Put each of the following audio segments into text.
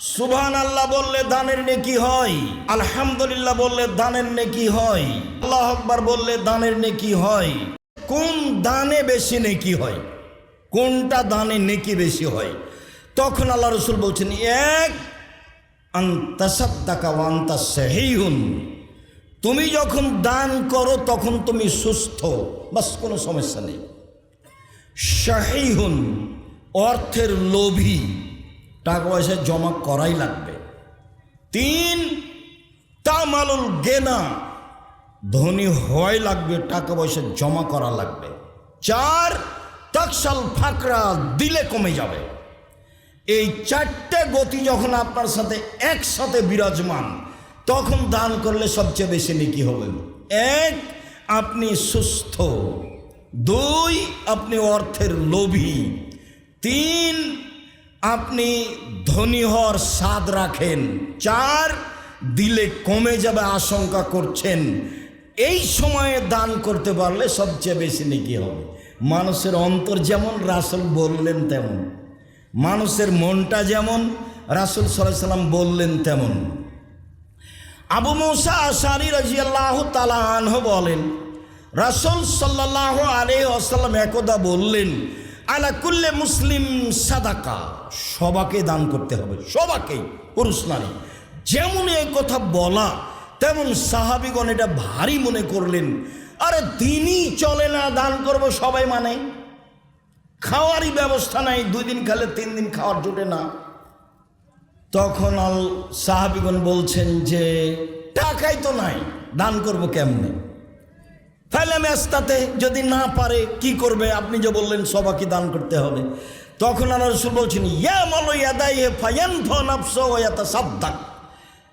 সুবহান আল্লাহ বললে দানের নেকি হয়, আলহামদুলিল্লাহ বললে দানের নেকি হয়, আল্লাহ আকবার বললে দানের নেকি হয়। কোন দানে বেশি নেকি হয়? কোনটা দানে নেকি বেশি হয়? তখন আল্লাহ রসুল বলছেন, এক আন্তাসাদ্দাকা ওয়ান্তা তুমি যখন দান করো, তখন তুমি সুস্থ, বাস কোনো সমস্যা নেই। শাহিহুন অর্থের লোভী। টাকা পয়সা জমা করাই লাগবে। তিন, তামালুল গেনা। ধনী হয় লাগবে টাকা পয়সা জমা করা লাগবে। চার তাকসাল ফাকরা দিলে কমে যাবে। এই চারটে গতি যখন আপনার সাথে একসাথে বিরাজমান, তখন দান করলে সবচেয়ে বেশি নেকি হবে এক, আপনি সুস্থ। দুই, আপনি অর্থের লোভী। তিন আপনি ধনী হওয়ার স্বাদ রাখেন। চার, দিলে কমে যাবে আশঙ্কা করছেন। এই সময়ে দান করতে পারলে সবচেয়ে বেশি নেকি হবে। মানুষের অন্তর যেমন রাসুল বললেন তেমন। মানুষের মনটা যেমন রাসুল সাল্লাহ সাল্লাম বললেন তেমন। আবু মৌসা আসারি রাজিয়াল্লাহ তালাহ বলেন, রাসুল সাল্লাহ আলী আসাল্লাম একদা বললেন আলা কুল্লে মুসলিম সাদাকা। সবাকে দান করতে হবে সবাকেই পুরুষ নারী। যেমন এই কথা বলা, তেমন সাহাবিগণ এটা ভারী মনে করলেন। আরে দিনই চলে না, দান করব সবাই মানে। খাওয়ারই ব্যবস্থা নাই, দুই দিন খেলে তিন দিন খাওয়ার জোটে না। তখন আল সাহাবিগণ বলছেন যে, টাকাই তো নাই, দান করব কেমনে? ফেলে মেস্তাতে যদি না পারে, কি করবে? আপনি যে বললেন সবাকে দান করতে হবে? তখন আল্লাহ রসুল বলছেন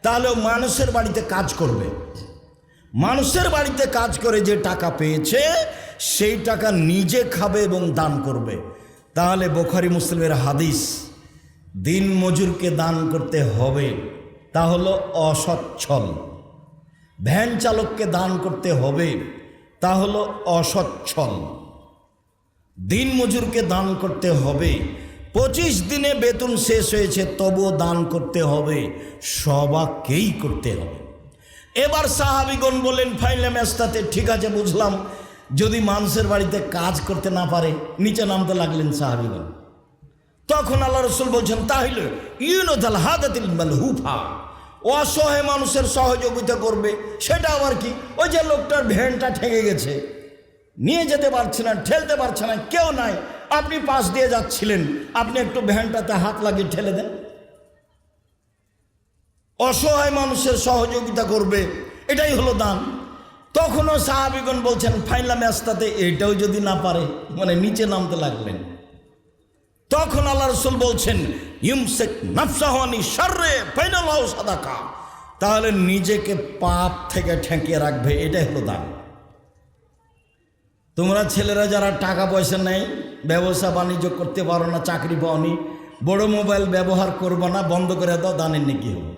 তাহলে মানুষের বাড়িতে কাজ করবে। মানুষের বাড়িতে কাজ করে যে টাকা পেয়েছে, সেই টাকা নিজে খাবে এবং দান করবে। তাহলে বোখারি মুসলিমের হাদিস, দিন মজুরকে দান করতে হবে, তা হলো অসচ্ছল। ভ্যান চালককে দান করতে হবে তা হলো অসচ্ছল। দিন মজুরকে দান করতে হবে। পঁচিশ দিনে বেতন শেষ হয়েছে, তবুও দান করতে হবে। সবাকেই করতে হবে। এবার সাহাবিগণ বলেন ফাইলে ম্যাচটাতে ঠিক আছে, বুঝলাম। যদি মানুষের বাড়িতে কাজ করতে না পারে, নিচে নামতে লাগলেন সাহাবিগণ। তখন আল্লাহ রসুল বলছেন, তাহলে ইউনোদাল হাদাতিল হুফা অসহায় মানুষের সহযোগিতা করবে, সেটা আবার কি? ওই যে লোকটার ভ্যানটা ঠেকে গেছে। নিয়ে যেতে পারছে না, ঠেলতে পারছে না, কেউ নাই। আপনি পাশ দিয়ে যাচ্ছিলেন, আপনি একটু ভ্যানটাতে হাত লাগিয়ে ঠেলে দেন। অসহায় মানুষের সহযোগিতা করবে, এটাই হলো দান। তখনও সাহাবিগণ বলছেন ফাইলা ম্যাচটাতে এটাও যদি না পারে মানে নিচে নামতে লাগলেন। তখন আল্লাহ রসুল বলছেন, ইউমসেক নাফসাহানি সার্রে ফাইনাল সাদাকা। তাহলে নিজেকে পাপ থেকে ঠেকিয়ে রাখবে, এটাই হলো দান। তোমরা ছেলেরা যারা টাকা পয়সা নেই, ব্যবসা বাণিজ্য করতে পারো না, চাকরি পাওনি, বড় মোবাইল ব্যবহার করব না, বন্ধ করে দাও, দানের নাকি হবে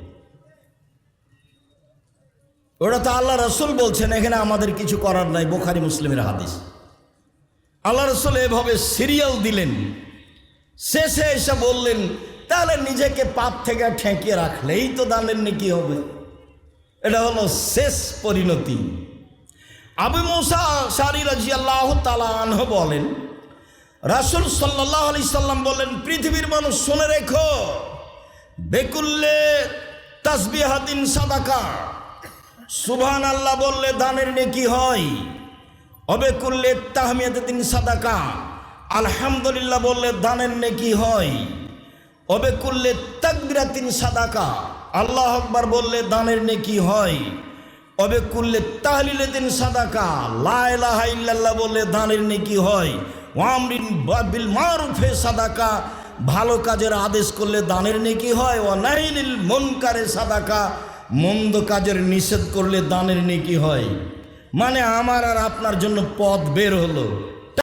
ওটা তো আল্লাহ রসুল বলছেন, এখানে আমাদের কিছু করার নাই, বোখারি, মুসলিমের হাদিস। আল্লাহ রসুল এভাবে সিরিয়াল দিলেন শেষে এসে বললেন, তাহলে নিজেকে পাপ থেকে ঠেকিয়ে রাখলেই তো দানের নাকি হবে। এটা হলো শেষ পরিণতি। আবু মৌসা সারি রাজি আল্লাহ তালাহ বলেন, রাসুল সাল্লাহ আলি সাল্লাম বললেন, পৃথিবীর মানুষ শুনে রেখো, বেকুল্লে তাসবিহাদিন সাদাকা। সুবহান আল্লাহ বললে, দানের নেকি হয়। অবে করলে তাহমিয়াদিন সাদাকা। আলহামদুলিল্লাহ বললে দানের নেকি হয়। অবে করলে তাকবিরাতিন সাদাকা। আল্লাহ আকবার বললে দানের নেকি হয়। অবে করলে তাহলিলে দিন সাদাকা লাইলাহ ইল্লাল্লাহ বললে দানের নেকি হয়। ওয়ামরিন বিল মারুফে সাদাকা। ভালো কাজের আদেশ করলে দানের নেকি হয়। ও নাইলিল মনকারে সাদাকা। মন্দ কাজের নিষেধ করলে দানের নেকি হয়। মানে আমার আর আপনার জন্য পথ বের হলো।